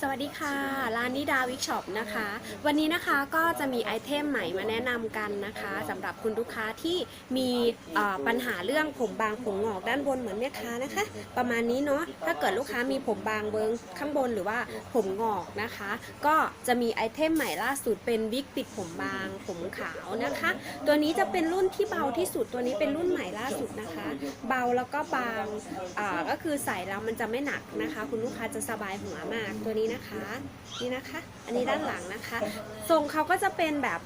สวัสดีค่ะ ร้านนิดาวิกช็อปนะคะ วันนี้นะคะก็จะมีไอเทมใหม่มาแนะนำกันนะคะสำหรับคุณลูกค้าที่มีเอ่อปัญหาเรื่องผมบางผมงอกด้านบนเหมือนแม่ค้านะคะ ประมาณนี้เนาะถ้าเกิดลูกค้ามีผมบางเบิงข้างบนหรือว่าผมงอกนะคะ ก็จะมีไอเทมใหม่ล่าสุดเป็นวิกปิดผมบางผมขาวนะคะ ตัวนี้จะเป็นรุ่นที่เบาที่สุดตัวนี้เป็นรุ่นใหม่ล่าสุดนะคะ เบาแล้วก็บางอ่าก็คือใส่แล้วมันจะไม่หนักนะคะ คุณลูกค้าจะสบายหัวมากตัวนี้นะคะนี่นะคะ อันนี้ด้านหลังนะคะทรงเขาก็จะเป็นแบบ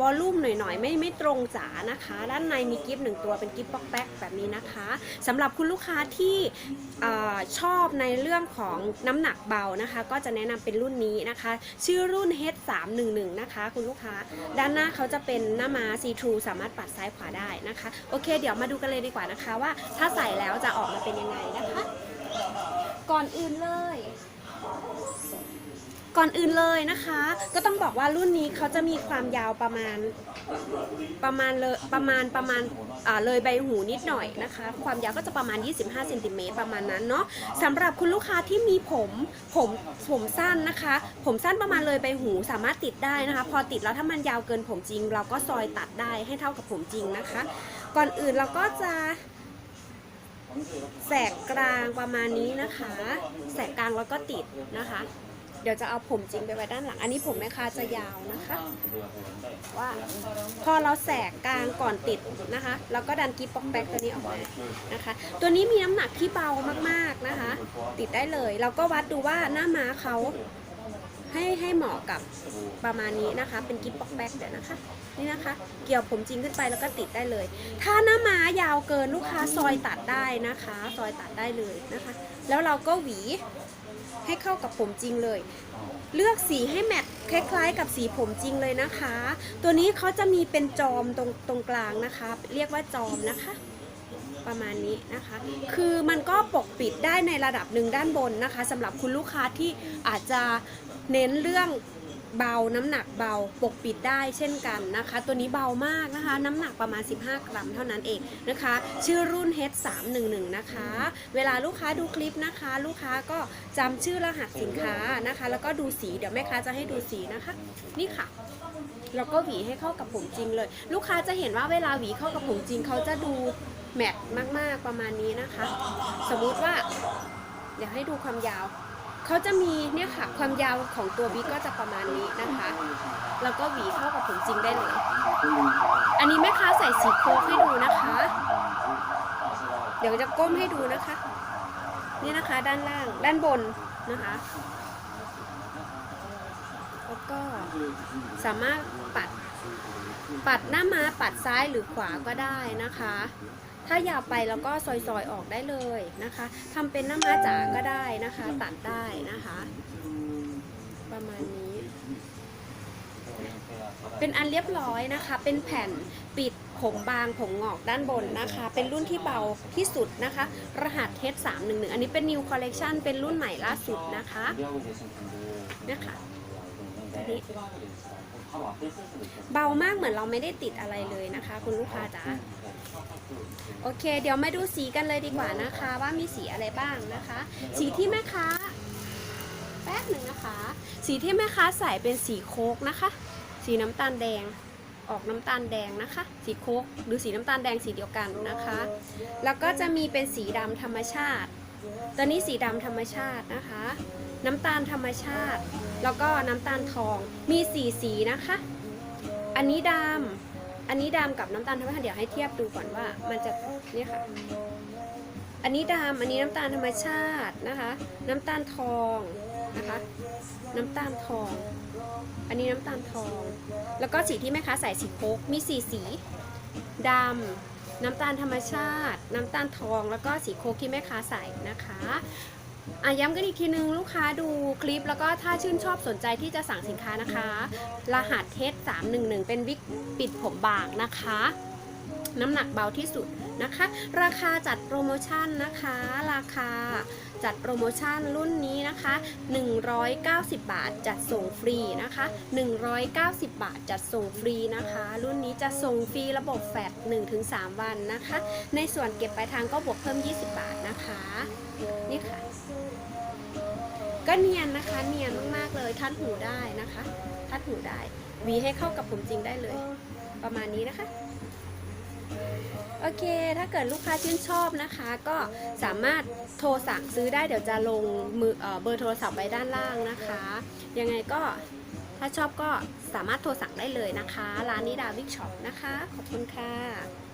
วอลลุ่มหน่อยๆ ไม่ไม่ตรงจ๋านะคะ ด้านในมีกิฟต์หนึ่งตัวเป็นกิฟต์ป๊อกแป๊กแบบนี้นะคะสำหรับคุณลูกค้าที่อชอบในเรื่องของน้ำหนักเบานะคะ ก็จะแนะนำเป็นรุ่นนี้นะคะ ชื่อรุ่น H311 นะคะ คุณลูกค้าด้านหน้าเขาจะเป็นหน้าม้าซีทรูสามารถปัดซ้ายขวาได้นะคะ โอเค เดี๋ยวมาดูกันเลยดีกว่านะคะว่าถ้าใส่แล้วจะออกมาเป็นยังไงนะคะ ก่อนอื่นเลย ก่อนอื่นเลยนะคะ ก็ต้องบอกว่ารุ่นนี้เขาจะมีความยาวประมาณประมาณเลยประมาณประมาณอ่าเลยใบหูนิดหน่อยนะคะ ความยาวก็จะประมาณ 25เซนติเมตรประมาณนั้นเนาะสำหรับคุณลูกค้าที่มีผมผมผมสั้นนะคะ ผมสั้นประมาณเลยใบหูสามารถติดได้นะคะ พอติดแล้วถ้ามันยาวเกินผมจริง เราก็ซอยตัดได้ให้เท่ากับผมจริงนะคะ ก่อนอื่นเราก็จะ แสกกลางประมาณนี้นะคะ แสกกลางแล้วก็ติดนะคะ เดี๋ยวจะเอาผมจริงไปไว้ด้านหลัง อันนี้ผมแม่ค้าจะยาวนะคะ ว่าพอเราแสกกลางก่อนติดนะคะแล้วก็ดันกิ๊บป๊อกแบกตัวนี้ออกมานะคะ ตัวนี้มีน้ำหนักที่เบามากๆนะคะ ติดได้เลย เราก็วัดดูว่าหน้าม้าเขา ให้ให้เหมาะกับประมาณนี้นะคะ เป็นกิ๊บป๊อกแบ็กเดี๋ยวนะคะ นี่นะคะ เกี่ยวผมจริงขึ้นไปแล้วก็ติดได้เลย ถ้าหน้าม้ายาวเกินลูกค้าซอยตัดได้นะคะ ซอยตัดได้เลยนะคะ แล้วเราก็หวีให้เข้ากับผมจริงเลย เลือกสีให้แมทคล้ายๆ กับสีผมจริงเลยนะคะ ตัวนี้เขาจะมีเป็นจอมตรงตรงกลางนะคะ เรียกว่าจอมนะคะประมาณนี้นะคะ คือมันก็ปกปิดได้ในระดับหนึ่งด้านบนนะคะสำหรับคุณลูกค้าที่อาจจะ เน้นเรื่องเบาน้ำหนักเบาปกปิดได้เช่นกันนะคะ ตัวนี้เบามากนะคะ น้ำหนักประมาณ 15 กรัมเท่านั้นเองนะคะ ชื่อรุ่น H311 นะคะ เวลาลูกค้าดูคลิปนะคะ ลูกค้าก็จำชื่อรหัสสินค้านะคะ แล้วก็ดูสีเดี๋ยวแม่ค้าจะให้ดูสีนะคะ นี่ค่ะแล้วก็หวีให้เข้ากับผมจริงเลย ลูกค้าจะเห็นว่าเวลาหวีเข้ากับผมจริงเขาจะดูแมทมากๆประมาณนี้นะคะ สมมุติว่าอยากให้ดูความยาว เขาจะมีเนี่ยค่ะความยาวของตัววิกก็จะประมาณนี้นะคะ แล้วก็หวีเข้ากับผมจริงได้เลย อันนี้แม่ค้าใส่สีโค้กให้ดูนะคะ เดี๋ยวจะก้มให้ดูนะคะ นี่นะคะด้านล่างด้านบนนะคะแล้วก็สามารถปัดปัดหน้ามาปัดซ้ายหรือขวาก็ได้นะคะ ถ้ายาวไปแล้วก็ซอยๆออกได้เลยนะคะทำเป็นหน้ามาจ๋าก็ได้นะคะ ตัดได้นะคะ ประมาณนี้ เป็นอันเรียบร้อยนะคะ เป็นแผ่นปิดผมบางผมงอกด้านบนนะคะ เป็นรุ่นที่เบาที่สุดนะคะ รหัสเทส311อันนี้เป็น new collection เป็นรุ่นใหม่ล่าสุดนะคะนี่ยค่ะนี่ เบามากเหมือนเราไม่ได้ติดอะไรเลยนะคะ คุณลูกค้าจ๋าโอเค เดี๋ยวมาดูสีกันเลยดีกว่านะคะ ว่ามีสีอะไรบ้างนะคะ สีที่แม่ค้าแป๊บหนึ่งนะคะ สีที่แม่ค้าใส่เป็นสีโคกนะคะ สีน้ำตาลแดงออกน้ำตาลแดงนะคะ สีโคกหรือสีน้ำตาลแดงสีเดียวกันนะคะ แล้วก็จะมีเป็นสีดำธรรมชาติ ตัวนี้สีดำธรรมชาตินะคะ น้ำตาลธรรมชาติ แล้วก็น้ำตาลทองมีสีสีนะคะ อันนี้ดำอันนี้ดำกับน้ำตาลธรรมชาติเดี๋ยวให้เทียบดูก่อนว่ามันจะนี่ค่ะ อันนี้ดำอันนี้น้ำตาลธรรมชาตินะคะ น้ำตาลทองนะคะ น้ำตาลทอง อันนี้น้ำตาลทอง แล้วก็สีที่แม่ค้าใส่สีโคกมีสีสีดำน้ำตาลธรรมชาติ น้ำตาลทอง แล้วก็สีโคกที่แม่ค้าใส่นะคะ อะย้ำกันอีกทีนึงลูกค้าดูคลิปแล้วก็ถ้าชื่นชอบสนใจที่จะสั่งสินค้านะคะ รหัสเทส311 เป็นวิกปิดผมบางนะคะ น้ำหนักเบาที่สุดนะคะ ราคาจัดโปรโมชั่นนะคะ ราคา จัดโปรโมชั่นรุ่นนี้นะคะ 190 บาทจัดส่งฟรีนะคะ 190 บาทจัดส่งฟรีนะคะ รุ่นนี้จะส่งฟรีระบบแฟลต1-3 วันนะคะ ในส่วนเก็บปลายทางก็บวกเพิ่ม 20 บาทนะคะ นี่ค่ะ ก็เนียนนะคะ เนียนมากๆเลยทัดหูได้นะคะ ทัดหูได้ วีให้เข้ากับผมจริงได้เลย ประมาณนี้นะคะ โอเค ถ้าเกิดลูกค้าชื่นชอบนะคะ ก็สามารถโทรสั่งซื้อได้เดี๋ยวจะลงมือเบอร์โทรศัพท์ไว้ด้านล่างนะคะ ยังไงก็ถ้าชอบก็สามารถโทรสั่งได้เลยนะคะ ร้านนี้ดาวิกช็อปนะคะ ขอบคุณค่ะ